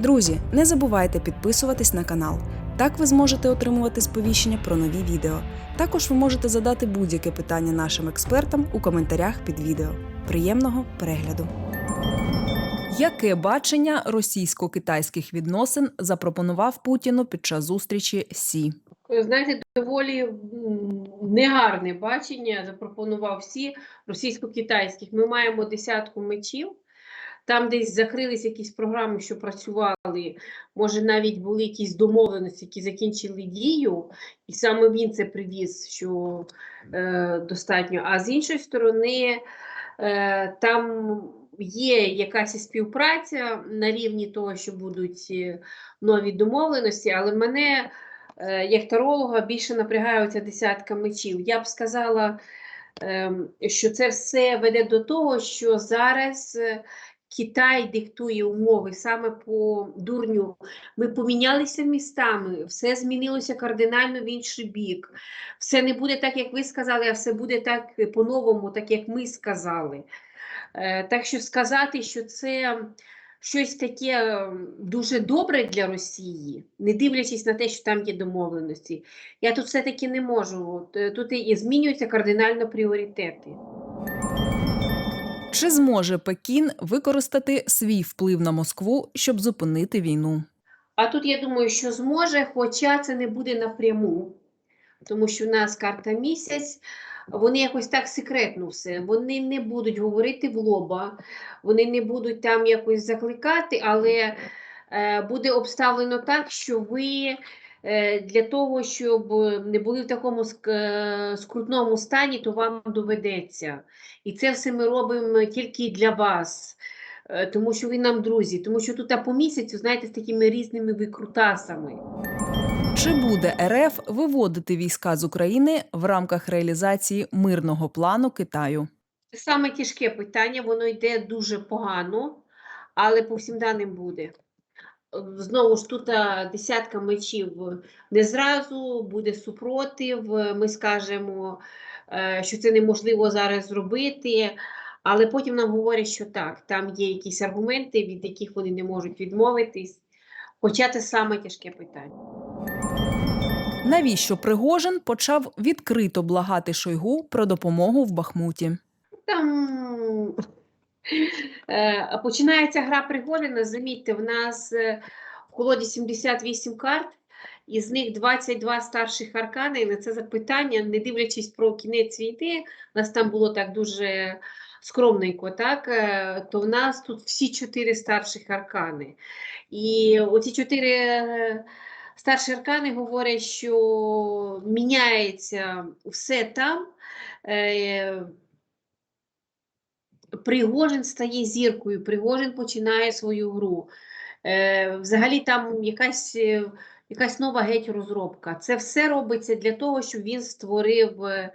Друзі, не забувайте підписуватись на канал. Так ви зможете отримувати сповіщення про нові відео. Також ви можете задати будь-яке питання нашим експертам у коментарях під відео. Приємного перегляду! Яке бачення російсько-китайських відносин запропонував Путіну під час зустрічі Сі? Знаєте, доволі негарне бачення запропонував всі російсько-китайських. Ми маємо десятку мечів. Там десь закрились якісь програми, що працювали. Може, навіть були якісь домовленості, які закінчили дію, і саме він це привіз, що е, достатньо. А з іншої сторони, е, там є якась співпраця на рівні того, що будуть е, нові домовленості, але мене е, як таролога більше напрягає оця десятка мечів. Я б сказала, ем, що це все веде до того, що зараз е, Китай диктує умови саме по дурню. Ми помінялися містами, все змінилося кардинально в інший бік. Все не буде так, як ви сказали, а все буде так е, по-новому, так як ми сказали. Е, Так що сказати, що це щось таке дуже добре для Росії, не дивлячись на те, що там є домовленості, я тут все-таки не можу. Е, Тут і змінюються кардинально пріоритети. Чи зможе Пекін використати свій вплив на Москву, щоб зупинити війну? А тут я думаю, що зможе, хоча це не буде напряму, тому що в нас карта місяць, вони якось так секретно все. Вони не будуть говорити в лоба, вони не будуть там якось закликати, але е, буде обставлено так, що ви для того, щоб не були в такому е, скрутному стані, то вам доведеться. І це все ми робимо тільки для вас. Е, Тому що ви нам друзі, тому що тут а по місяцю, знаєте, з такими різними викрутасами. Чи буде РФ виводити війська з України в рамках реалізації мирного плану Китаю? Це саме тяжке питання, воно йде дуже погано, але по всім даним буде. Знову ж тут десятка мечів не зразу, буде супротив. Ми скажемо, е, що це неможливо зараз зробити, але потім нам говорять, що так, там є якісь аргументи, від яких вони не можуть відмовитись. Хоча це саме тяжке питання. Навіщо Пригожин почав відкрито благати Шойгу про допомогу в Бахмуті? Там починається гра Пригожина. Замітьте, в нас е, в колоді 78 карт, із них 22 старших аркани. І на це запитання, не дивлячись про кінець війни, у нас там було так дуже скромненько, так, е, то в нас тут всі чотири старших аркани. І оці чотири е, старші аркани говорять, що міняється все там. Пригожин стає зіркою, Пригожин починає свою гру. Е, взагалі там якась, е, якась нова геть розробка. Це все робиться для того, щоб він створив е,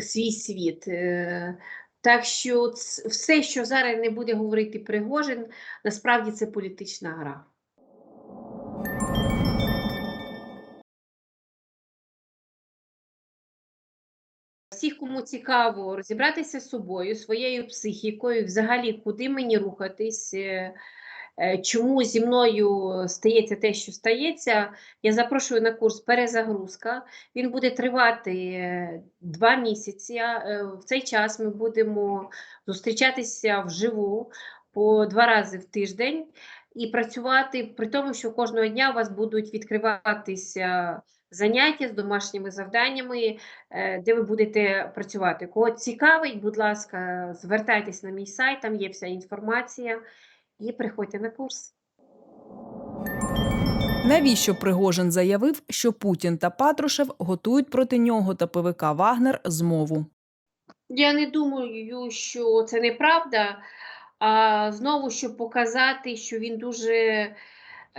свій світ. Е, так що все, що зараз не буде говорити Пригожин, насправді це політична гра. Всіх, кому цікаво розібратися з собою, своєю психікою, взагалі, куди мені рухатись, е, е, чому зі мною стається те, що стається, я запрошую на курс перезагрузка. Він буде тривати е, два місяці. В цей час ми будемо зустрічатися вживу по два рази в тиждень і працювати при тому, що кожного дня у вас будуть відкриватися заняття з домашніми завданнями, е, де ви будете працювати. Кого цікавить, будь ласка, звертайтесь на мій сайт, там є вся інформація, і приходьте на курс. Навіщо Пригожин заявив, що Путін та Патрушев готують проти нього та ПВК Вагнер змову? Я не думаю, що це неправда. А знову щоб показати, що він дуже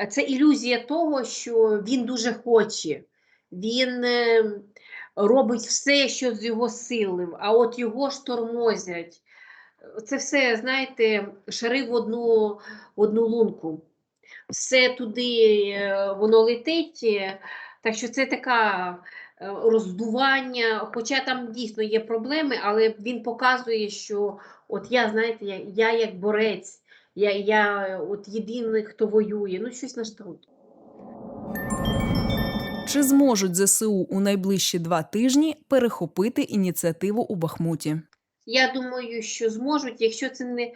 це ілюзія того, що він дуже хоче. Він е, робить все, що з його сили, а от його ж тормозять. Це все, знаєте, шари в одну, одну лунку. Все туди е, воно летить. е, Так що це така роздування, хоча там дійсно є проблеми, але він показує, що от я, знаєте, я, я як борець, Я, я от єдиний, хто воює. Ну, щось на штат. Чи зможуть ЗСУ у найближчі два тижні перехопити ініціативу у Бахмуті? Я думаю, що зможуть, якщо це не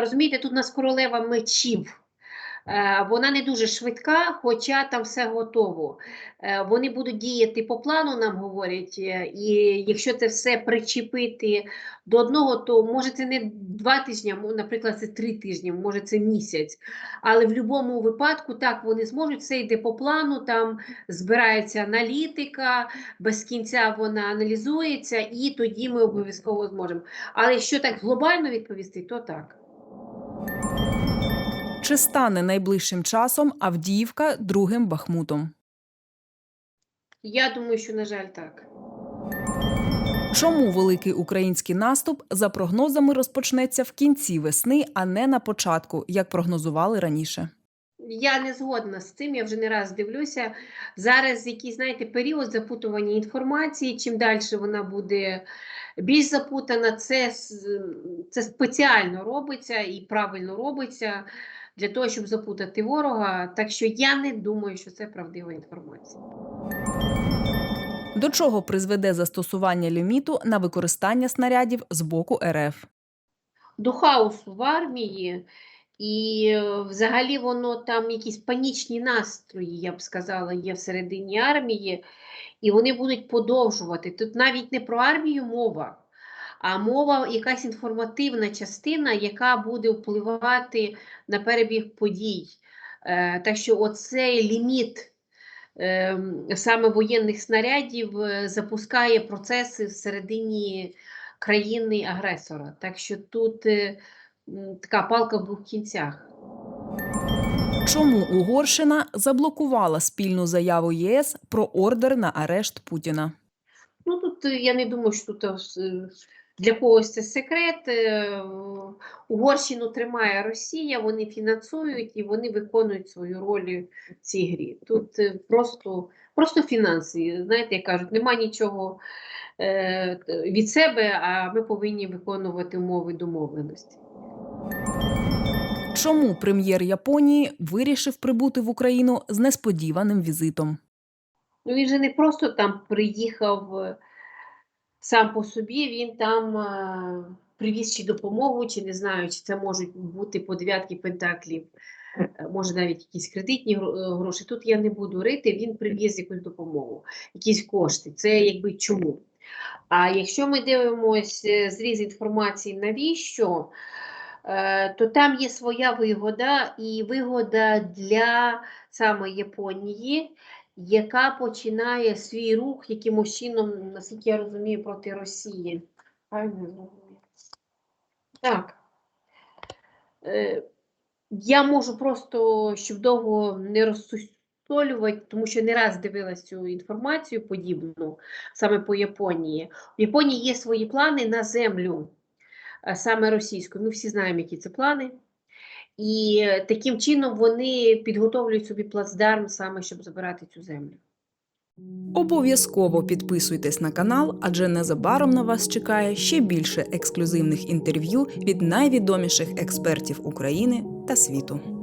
розумієте, тут нас королева мечів. Е, Вона не дуже швидка, хоча там все готово. Е, Вони будуть діяти по плану, нам говорять. е, І якщо це все причепити до одного, то може це не два тижні, наприклад, це три тижні, може це місяць. Але в будь-якому випадку так вони зможуть, все йде по плану, там збирається аналітика, без кінця вона аналізується, і тоді ми обов'язково зможемо. Але якщо так глобально відповісти, то так. Чи стане найближчим часом Авдіївка другим Бахмутом? Я думаю, що, на жаль, так. Чому великий український наступ за прогнозами розпочнеться в кінці весни, а не на початку, як прогнозували раніше? Я не згодна з цим, я вже не раз дивлюся. Зараз якийсь, знаєте, період запутування інформації, чим далі вона буде більш запутана, це, це спеціально робиться і правильно робиться для того, щоб запутати ворога. Так що я не думаю, що це правдива інформація. До чого призведе застосування ліміту на використання снарядів з боку РФ? до хаосу в армії, і е, взагалі воно там якісь панічні настрої, я б сказала, є всередині армії, і вони будуть подовжувати. Тут навіть не про армію мова, а мова якась інформативна частина, яка буде впливати на перебіг подій. Е, Так що оцей ліміт. ем, Саме воєнних снарядів е, запускає процеси всередині країни-агресора. Так що тут е, така палка в двох кінцях. Чому Угорщина заблокувала спільну заяву ЄС про ордер на арешт Путіна? Ну тут я не думаю, що тут для когось це секрет. Е, Угорщину тримає Росія, вони фінансують і вони виконують свою роль в цій грі. Тут е, просто, просто фінанси. Знаєте, як кажуть, нема нічого е, від себе, а ми повинні виконувати умови домовленості. Чому прем'єр Японії вирішив прибути в Україну з несподіваним візитом? Ну, він же не просто там приїхав сам по собі, він там е, привіз чи допомогу, чи не знаю, чи це можуть бути по дев'ятки пентаклів, е, може навіть якісь кредитні е, гроші. Тут я не буду рити, він привіз якусь допомогу, якісь кошти. Це якби чому. А якщо ми дивимося зріз інформації, навіщо, то там є своя вигода, і вигода для саме Японії, яка починає свій рух якимось чином, наскільки я розумію, проти Росії. Так. Е, Я можу просто, щоб довго не розсусолювати, тому що не раз дивилась цю інформацію подібну саме по Японії. У Японії є свої плани на землю, саме російську. Ми всі знаємо, які це плани. І е, таким чином вони підготовлюють собі плацдарм саме, щоб забирати цю землю. Обов'язково підписуйтесь на канал, адже незабаром на вас чекає ще більше ексклюзивних інтерв'ю від найвідоміших експертів України та світу.